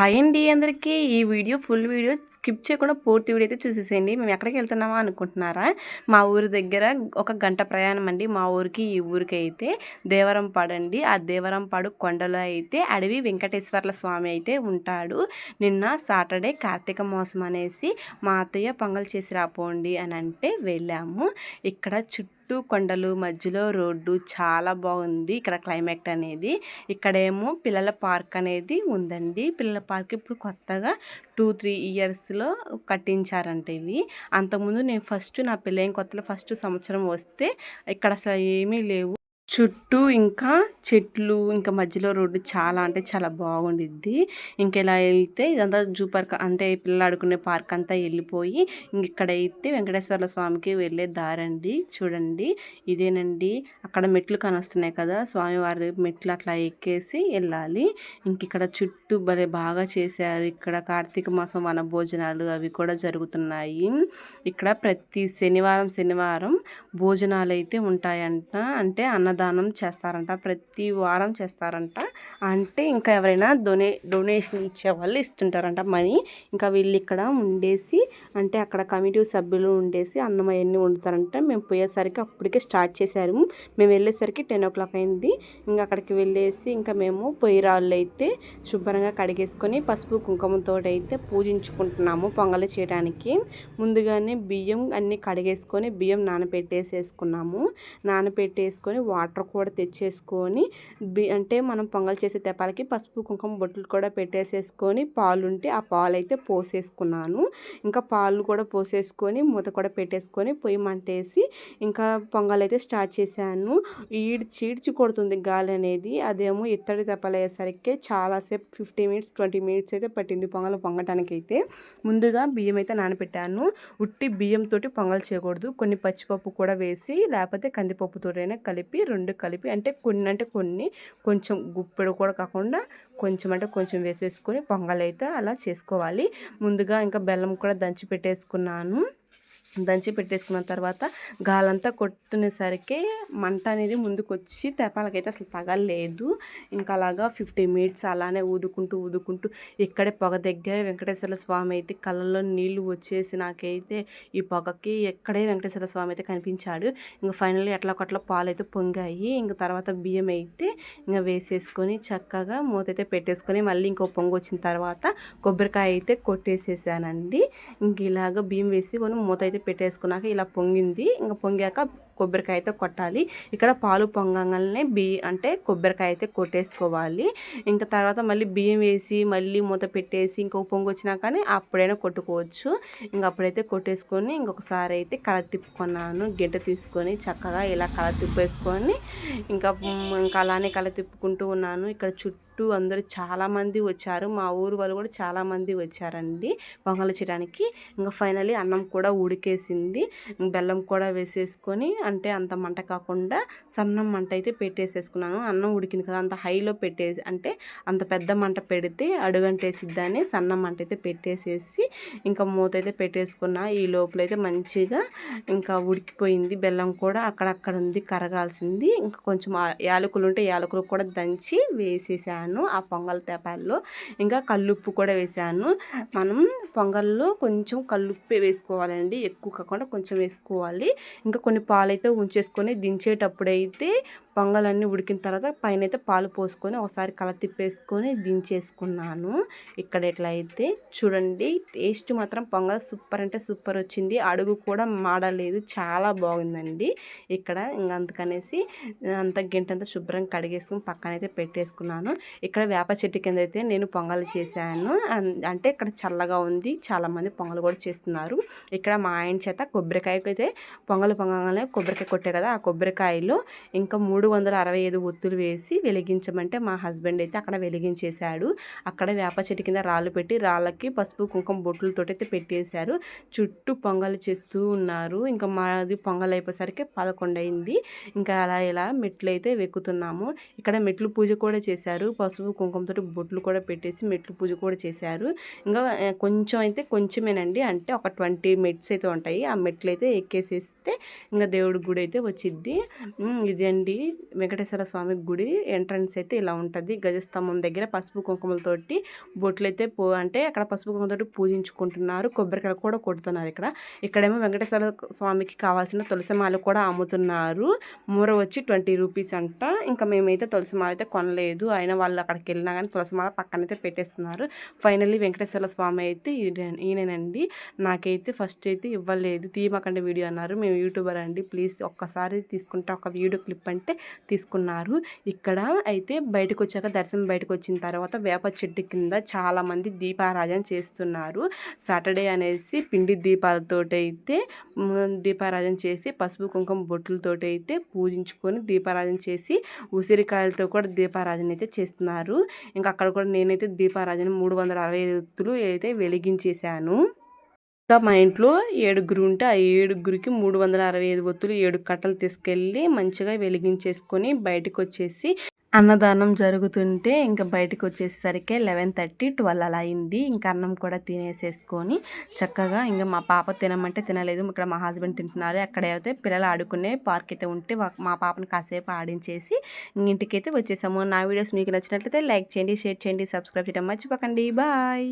Hi అండి అందరికీ. ఈ వీడియో ఫుల్ వీడియో స్కిప్ చేయకుండా పూర్తి వీడియో అయితే చూసేసేయండి. మేము ఎక్కడికి వెళ్తున్నామా అనుకుంటున్నారా? మా ఊరి దగ్గర ఒక గంట ప్రయాణం అండి. మా ఊరికి ఈ ఊరికి అయితే దేవరం అండి. ఆ దేవరంపాడు కొండలో అయితే అడవి వెంకటేశ్వర్ల స్వామి అయితే ఉంటాడు. నిన్న సాటర్డే కార్తీక మాసం అనేసి మా అత్తయ్య పొంగల్ చేసి రాపోండి అని అంటే వెళ్ళాము. ఇక్కడ చుట్టూ చుట్టూ కొండలు మధ్యలో రోడ్డు చాలా బాగుంది ఇక్కడ క్లైమేట్ అనేది. ఇక్కడేమో పిల్లల పార్క్ అనేది ఉందండి. పిల్లల పార్క్ ఇప్పుడు కొత్తగా టూ త్రీ ఇయర్స్లో కట్టించారంట ఇవి. అంతకుముందు నేను ఫస్ట్ నా పెళ్ళైన కొత్తలో ఫస్ట్ సంవత్సరం వస్తే ఇక్కడ అసలు ఏమీ లేవు. చుట్టూ ఇంకా చెట్లు ఇంకా మధ్యలో రోడ్డు చాలా అంటే చాలా బాగుండిద్ది. ఇంకా ఇలా వెళ్తే ఇదంతా జూ పార్క్ అంటే పిల్లలు ఆడుకునే పార్క్ అంతా వెళ్ళిపోయి ఇంక ఇక్కడైతే వెంకటేశ్వర స్వామికి వెళ్ళే దారండి చూడండి ఇదేనండి. అక్కడ మెట్లు కానొస్తున్నాయి కదా స్వామివారి మెట్లు అట్లా ఎక్కేసి వెళ్ళాలి. ఇంక ఇక్కడ చుట్టూ భలే బాగా చేశారు. ఇక్కడ కార్తీక మాసం వన భోజనాలు అవి కూడా జరుగుతున్నాయి. ఇక్కడ ప్రతి శనివారం శనివారం భోజనాలు అయితే ఉంటాయంట. అంటే అన్న అన్నదానం చేస్తారంట ప్రతి వారం చేస్తారంట. అంటే ఇంకా ఎవరైనా డొనే డొనేషన్ ఇచ్చే వాళ్ళు ఇస్తుంటారంట మనీ. ఇంకా వీళ్ళు ఇక్కడ ఉండేసి అంటే అక్కడ కమిటీ సభ్యులు ఉండేసి అన్నం అవన్నీ వండుతారంట. మేము పోయేసరికి అప్పటికే స్టార్ట్ చేశారు. మేము వెళ్ళేసరికి టెన్ ఓ క్లాక్ అయింది. ఇంకా అక్కడికి వెళ్ళేసి ఇంకా మేము పొయ్యి రాళ్ళు అయితే శుభ్రంగా కడిగేసుకొని పసుపు కుంకుమతో అయితే పూజించుకుంటున్నాము పొంగలి చేయడానికి. ముందుగానే బియ్యం అన్నీ కడిగేసుకొని బియ్యం నానపెట్టేసేసుకున్నాము నానపెట్టేసుకొని వాటర్ వాటర్ కూడా తెచ్చేసుకొని బి అంటే మనం పొంగల్ చేసే తెపాలకి పసుపు కుంకుమ బొట్లు కూడా పెట్టేసేసుకొని పాలు ఉంటే ఆ పాలు అయితే పోసేసుకున్నాను. ఇంకా పాలు కూడా పోసేసుకొని మూత కూడా పెట్టేసుకొని పొయ్యి మంటేసి ఇంకా పొంగల్ అయితే స్టార్ట్ చేశాను. ఈడ్ చీడ్చి కొడుతుంది గాలి అనేది. అదేమో ఇత్తడి తెప్పలు అయ్యేసరికి చాలాసేపు ఫిఫ్టీ మినిట్స్ ట్వంటీ మినిట్స్ అయితే పట్టింది పొంగల్ పొంగటానికి అయితే ముందుగా బియ్యం అయితే నానబెట్టాను. ఉట్టి బియ్యంతో పొంగల్ చేయకూడదు. కొన్ని పచ్చిపప్పు కూడా వేసి లేకపోతే కందిపప్పుతోటైనా కలిపి రెండు కలిపి అంటే కొన్ని అంటే కొన్ని కొంచెం గుప్పెడు కూడా కాకుండా కొంచెం అంటే కొంచెం వేసేసుకొని పొంగల్ అయితే అలా చేసుకోవాలి. ముందుగా ఇంకా బెల్లం కూడా దంచి పెట్టేసుకున్నాను. దంచి పెట్టేసుకున్న తర్వాత గాలంతా కొట్టునేసరికి మంట అనేది ముందుకు వచ్చి తెపాలకైతే అసలు తగలేదు ఇంకా అలాగా ఫిఫ్టీ మినిట్స్ అలానే ఊదుకుంటూ ఊదుకుంటూ ఇక్కడే పొగ దగ్గర వెంకటేశ్వర స్వామి అయితే కళ్ళల్లో నీళ్ళు వచ్చేసి నాకైతే ఈ పొగకి ఎక్కడే వెంకటేశ్వర స్వామి అయితే కనిపించాడు. ఇంకా ఫైనల్లీ ఎట్లా ఒకట్లా పాలు అయితే పొంగాయి. ఇంకా తర్వాత బియ్యం అయితే ఇంకా వేసేసుకొని చక్కగా మూత అయితే పెట్టేసుకొని మళ్ళీ ఇంకో పొంగు వచ్చిన తర్వాత కొబ్బరికాయ అయితే కొట్టేసేసానండి. ఇంక ఇలాగ బియ్యం వేసి కొని మూత అయితే పెట్టేసుకున్నాక ఇలా పొంగింది. ఇంకా పొంగాక కొబ్బరికాయ అయితే కొట్టాలి. ఇక్కడ పాలు పొంగంగానే బియ్యం అంటే కొబ్బరికాయ అయితే కొట్టేసుకోవాలి. ఇంకా తర్వాత మళ్ళీ బియ్యం వేసి మళ్ళీ మూత పెట్టేసి ఇంకొక పొంగు వచ్చినా కానీ అప్పుడైనా కొట్టుకోవచ్చు. ఇంక అప్పుడైతే కొట్టేసుకొని ఇంకొకసారి అయితే కల తిప్పుకున్నాను. గిడ్డ తీసుకొని చక్కగా ఇలా కల తిప్పేసుకొని ఇంకా ఇంకా అలానే కల తిప్పుకుంటూ ఉన్నాను. ఇక్కడ చుట్టూ చుట్టూ అందరూ చాలామంది వచ్చారు. మా ఊరు వాళ్ళు కూడా చాలామంది వచ్చారండి పొంగలు చేయడానికి. ఇంకా ఫైనలీ అన్నం కూడా ఉడికేసింది. బెల్లం కూడా వేసేసుకొని అంటే అంత మంట కాకుండా సన్నం మంట అయితే పెట్టేసేసుకున్నాను. అన్నం ఉడికింది కదా అంత హైలో పెట్టేసి అంటే అంత పెద్ద మంట పెడితే అడుగంటేసిద్దని సన్న మంట అయితే పెట్టేసేసి ఇంకా మూత అయితే పెట్టేసుకున్నా. ఈ లోపల అయితే మంచిగా ఇంకా ఉడికిపోయింది. బెల్లం కూడా అక్కడక్కడ ఉంది కరగాల్సింది. ఇంకా కొంచెం యాలకులు ఉంటే యాలకులు కూడా దంచి వేసేసాను ఆ పొంగల్ తేపాల్లో. ఇంకా కల్లుప్పు కూడా వేసాను. మనం పొంగల్లో కొంచెం కల్లుప్పే వేసుకోవాలండి ఎక్కువ కాకుండా కొంచెం వేసుకోవాలి. ఇంకా కొన్ని పాలు అయితే ఉంచేసుకొని దించేటప్పుడైతే పొంగలన్నీ ఉడికిన తర్వాత పైన అయితే పాలు పోసుకొని ఒకసారి కల తిప్పేసుకొని దించేసుకున్నాను. ఇక్కడ ఎట్లా అయితే చూడండి టేస్ట్ మాత్రం పొంగల్ సూపర్ అంటే సూపర్ వచ్చింది. అడుగు కూడా మాడలేదు చాలా బాగుందండి. ఇక్కడ ఇంకా అందుకనేసి అంత గింటంతా శుభ్రంగా కడిగేసుకుని పక్కన అయితే పెట్టేసుకున్నాను. ఇక్కడ వేప చెట్టు కింద అయితే నేను పొంగల్ చేశాను. అంటే ఇక్కడ చల్లగా ఉంది చాలామంది పొంగల్ కూడా చేస్తున్నారు. ఇక్కడ మా ఆయన చేత కొబ్బరికాయకు అయితే పొంగల్ పొంగలనే కొబ్బరికాయ కొట్టే కదా ఆ కొబ్బరికాయలు ఇంకా మూడు వందల అరవై ఐదు ఒత్తులు వేసి వెలిగించమంటే మా హస్బెండ్ అయితే అక్కడ వెలిగించేశాడు. అక్కడ వేప చెట్టు కింద రాళ్ళు పెట్టి రాళ్ళకి పసుపు కుంకుమ బొట్లతో అయితే పెట్టేశారు. చుట్టూ పొంగలు చేస్తూ ఉన్నారు. ఇంకా మాది పొంగల్ అయిపోయేసరికి పదకొండు అయింది. ఇంకా అలా ఇలా మెట్లు అయితే వెక్కుతున్నాము. ఇక్కడ మెట్లు పూజ కూడా చేశారు. పసుపు కుంకుమతో బొట్లు కూడా పెట్టేసి మెట్లు పూజ కూడా చేశారు. ఇంకా కొంచెం అయితే కొంచెమేనండి. అంటే ఒక ట్వంటీ మెట్స్ అయితే ఉంటాయి. ఆ మెట్లు అయితే ఎక్కేసేస్తే ఇంకా దేవుడి గుడి అయితే వచ్చిద్ది. ఇదండి. అండి వెంకటేశ్వర స్వామి గుడి ఎంట్రన్స్ అయితే ఇలా ఉంటుంది. గజస్తంభం దగ్గర పసుపు కుంకుమలతోటి బొట్లు అయితే పో అంటే అక్కడ పసుపు కుంకుమతోటి పూజించుకుంటున్నారు. కొబ్బరికాయలు కూడా కొడుతున్నారు ఇక్కడ. ఇక్కడేమో వెంకటేశ్వర స్వామికి కావాల్సిన తులసి మాల కూడా అమ్ముతున్నారు. మూర వచ్చి ట్వంటీ రూపీస్ అంట. ఇంకా మేమైతే తులసిమాల అయితే కొనలేదు. అయినా వాళ్ళు అక్కడికి వెళ్ళినా కానీ తులసి మాల పక్కనైతే పెట్టేస్తున్నారు. ఫైనల్లీ వెంకటేశ్వర స్వామి అయితే ఈయనండి నాకైతే ఫస్ట్ అయితే ఇవ్వలేదు. తీయమకండి వీడియో అన్నారు. మేము యూట్యూబర్ అండి. ప్లీజ్ ఒక్కసారి తీసుకుంటే ఒక వీడియో క్లిప్ అంటే తీసుకున్నారు. ఇక్కడ అయితే బయటకు వచ్చాక దర్శనం బయటకు వచ్చిన తర్వాత వేప చెట్టు కింద చాలామంది దీపారాధన చేస్తున్నారు. సాటర్డే అనేసి పిండి దీపాలతోటి అయితే దీపారాధన చేసి పసుపు కుంకుమ బొట్టులతోటి అయితే పూజించుకొని దీపారాధన చేసి ఉసిరికాయలతో కూడా దీపారాధన అయితే చేస్తున్నారు. ఇంకా అక్కడ కూడా నేనైతే దీపారాధన మూడు వందల అరవై ఎత్తులు అయితే వెలిగించేశాను. ఇంకా మా ఇంట్లో ఏడుగురు ఉంటే ఆ ఏడుగురికి మూడు వందల అరవై ఐదు ఒత్తులు ఏడు కట్టలు తీసుకెళ్ళి మంచిగా వెలిగించేసుకొని బయటకు వచ్చేసి అన్నదానం జరుగుతుంటే ఇంకా బయటకు వచ్చేసరికి లెవెన్ థర్టీ ట్వెల్వ్ అలా అయింది. ఇంకా అన్నం కూడా తినేసేసుకొని చక్కగా ఇంకా మా పాప తినమంటే తినలేదు. ఇక్కడ మా హస్బెండ్ తింటున్నారు. ఎక్కడైతే పిల్లలు ఆడుకునే పార్క్ అయితే ఉంటే మా పాపను కాసేపు ఆడించేసి ఇంటికైతే వచ్చేసాము. నా వీడియోస్ మీకు నచ్చినట్లయితే లైక్ చేయండి షేర్ చేయండి సబ్స్క్రైబ్ చేయడం మర్చిపోకండి. బాయ్.